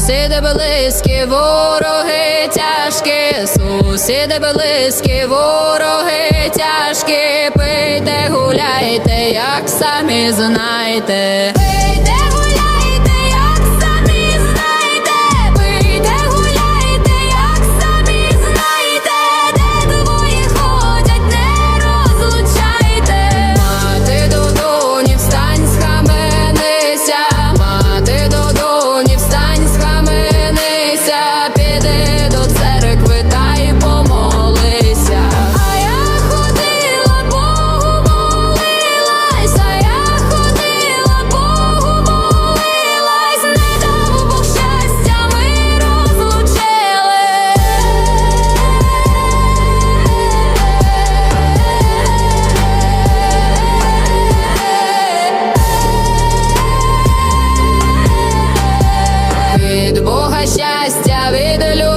Сусіди близькі, вороги тяжкі, сусіди близькі, вороги тяжкі, пийте, гуляйте, як самі знайте. Пийте! Счастья від людей.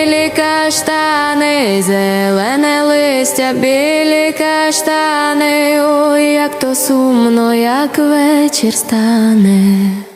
білі каштани, зелене листя, білі каштани, ой, як то сумно, як вечір стане.